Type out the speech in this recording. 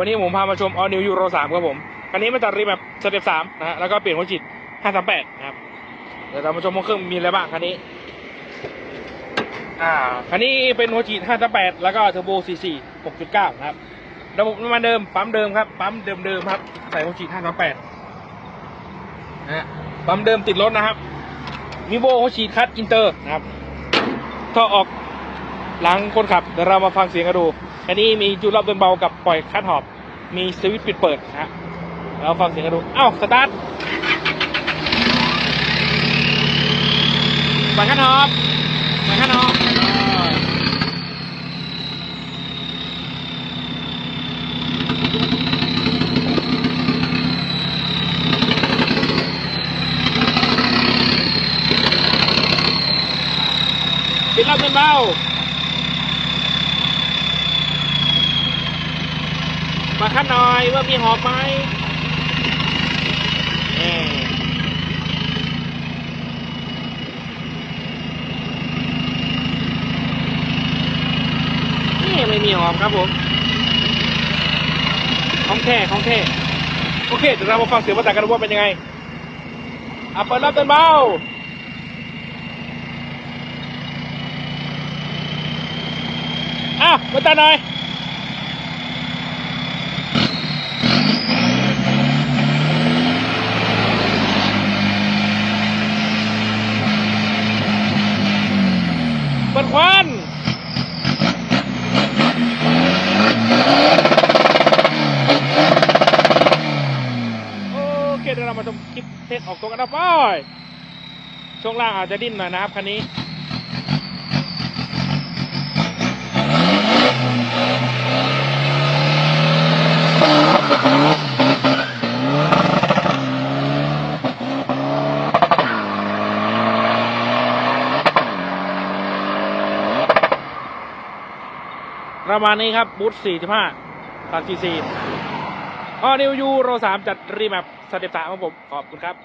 วันนี้ผมพามาชมออนิวยูโรสามครับผม คันนี้มาจากรีแบบสเต็ปสามนะฮะ แล้วก็เปลี่ยนหัวฉีดห้าสามแปดนะครับ เดี๋ยวเรามาชมว่าเครื่องมีอะไรบ้างคันนี้ อ่า คันนี้เป็นหัวฉีดห้าสามแปดแล้วก็เทอร์โบซีซีหกจุดเก้านะครับ ระบบน้ำมันเดิม ปั๊มเดิมครับ ปั๊มเดิมเดิมๆครับ ใส่หัวฉีดห้าสามแปดนะฮะ ปั๊มเดิมติดรถนะครับมีโบหัวฉีดคัดอินเตอร์นะครับ ท่อออกหลังคนขับ เดี๋ยวเรามาฟังเสียงกันดู อันนี้มีจูดรอบเดินเบากับปล่อยคัดหอบ มีสวิตช์ปิดเปิดนะฮะเราฟังเสียงกันดูเอ้าสตาร์ทปล่อยคัดหอบปล่อยคัดหอบปิดรอบเดินเบา มาคัดหน่อยว่ามีหอบไหมนี่ไม่มีหอบครับผมของแท้ของแท้โอเคเดี๋ยวเรามาฟังเสียงภาษากันว่าเป็นยังไงอะเปิดรับเดินเบาอะมาจัดหน่อย เปิดควันโอเคเดี๋ยวเรามาชมคลิปเทสออกตัวกันนะป้อยช่วงล่างอาจจะดิ้นหน่อยนะครับคันนี้ ประมาณนี้ครับบูธ45 3 4 4อ๋อนิวยูโร3จัดรีแมปสเต็ปสามของผม ขอบคุณครับ